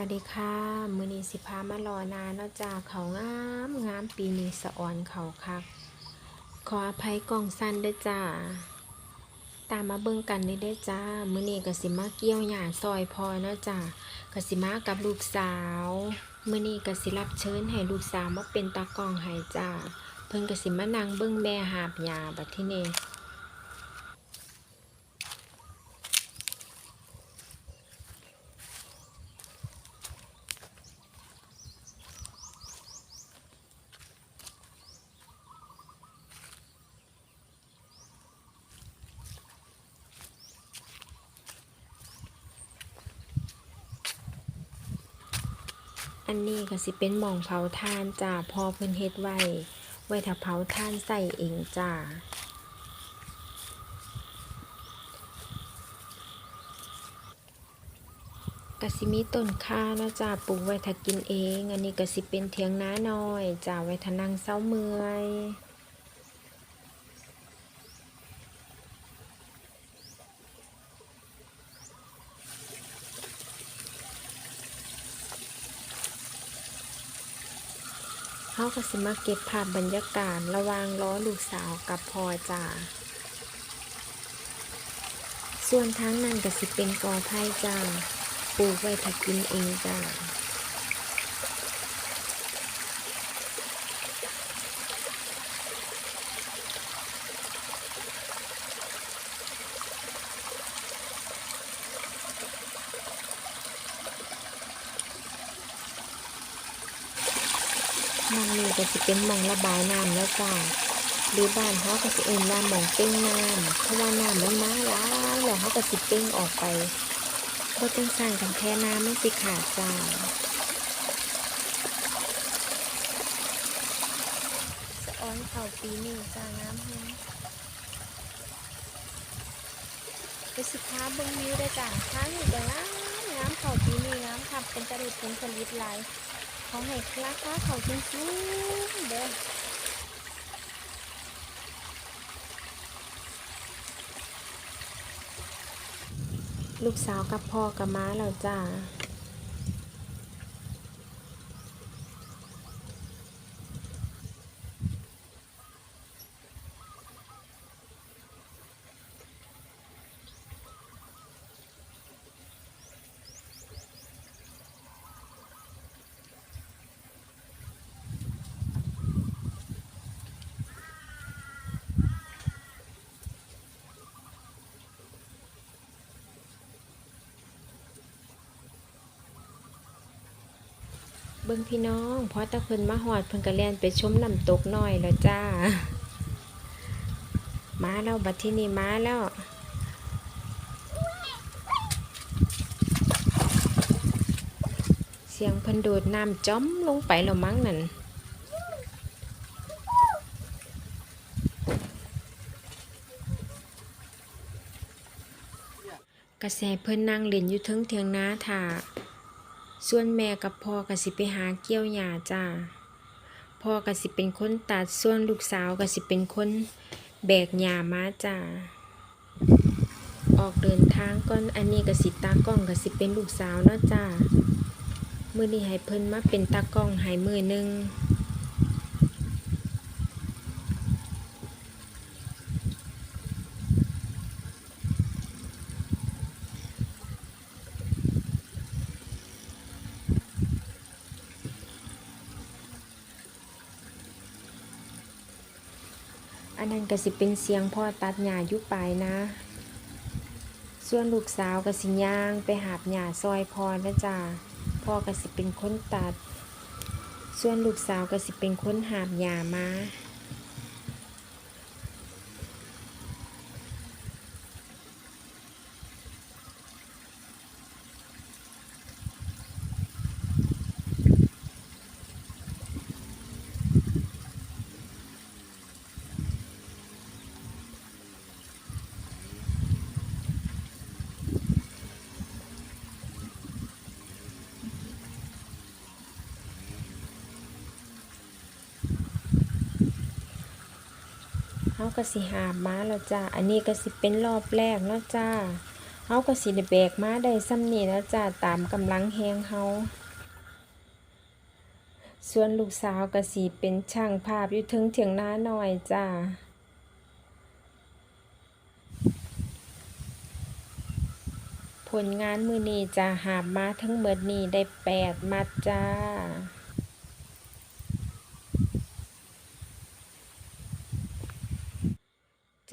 วัสดีค่ะมือนีสิพามารอนานนะจ้าเขางามงามปีนี้สะออนเขาคัก ขออภัยกล่องสั้นด้วยจ้า ตามมาเบิ่งกันได้ด้อจ้ามือนี้ก็สิมาเกี่ยวหญ้าซอยพอเนาะจ้าก็สิมากับลูกสาวมือนี้ก็สิรับเชิญให้ลูกสาวมาเป็นตากล้องให้จ้า เพิ่นก็สิมานั่งเบิ่งแม่หาบหญ้าบัดทีนี้ อันนี้ก็สิเป็นหม่องเผาทานจ้าพอเพิ่นเฮ็ดไว้ ไว้ถ้าเผาทานใส่เองจ้าก็สิมีต้นข้าเนะจ้าปลูกไว้ถ้ากินเอง อันนี้ก็สิเป็นเถียงน้าน้อยจ้าไว้ถ้านั่งเซาเมื่อยาก็สิมาเก็บภาพบรรยากาศระวางล้อลูกสาวกับพอจ่าส่วนทางนั้นก็สิเป็นกอไผ่จ้าปลูกไว้ถ้ากินเองจ้า มองนี้ก็สิเป็นมองระบายน้ำแล้วจ้าหรือบ้านเขาก็สิเอิ้นว่ามองเป้งน้ำเพราะว่าน้ำมันมาหลายแล้วเขาก็สิเป้งออกไปบ่จังสั่นกันแท้น้ำมันสิขาดจ้าสะอ้อนเขาปีนี้จ้าน้ำแห้งไปสิค้าเบิ่งวิวได้จ้าค้าอยู่กับน้ำน้ำเขาปีนี้น้ำขับเป็นตะลุผลผลิตหลาย ขาให้คลาค้าเขาจริงๆเด้อลูกสาวกับพ่อกับม้าเราจ้า เบิ่งพี่น้องพอตะเพิ่นมาหอดเพิ่นก็แล่นไปชมน้ำตกน้อยแล้วจ้า มาแล้วบัดที่นี่มาแล้วเสียงเพิ่นโดดน้ำจ้อมลงไปแล้วมั้งนั่นกระแสเพิ่นนั่งเล่นอยู่ทิงเทียงนาถ่า ส่วนแม่กับพ่อก็สิไปหาเกี่ยวหญ้าจ้า พ่อก็สิเป็นคนตัด ส่วนลูกสาวก็สิเป็นคนแบกหญ้ามาจ้า ออกเดินทางก่อน อันนี้ก็สิตากล้องก็สิเป็นลูกสาวเนาะจ้า มื้อนี้ให้เพิ่นมาเป็นตากล้องให้มื้อหนึง อันนั้นก็สิเป็นเสียงพ่อตัดหญ้าอยู่ปลายนะ ส่วนลูกสาวก็สิย่างไปหาบหญ้าซอยพอนะจ้าพ่อก็สิเป็นคนตัด ส่วนลูกสาวก็สิเป็นคนหาบหญ้ามา เขาก็สิหาบมาแล้วจ้า อันนี้ก็สิเป็นรอบแรกเนาะจ้าเฮาก็สิได้แบกมาได้ซ้ำนี้แล้วจ้า ตามกำลังแฮงเฮาส่วนลูกสาวก็สิเป็นช่างภาพอยู่เทึงเถียงนาหน่อยจ้าผลงานมือนี้จะหาบมาทั้งหมดนี้ได้แปดมัดจ้า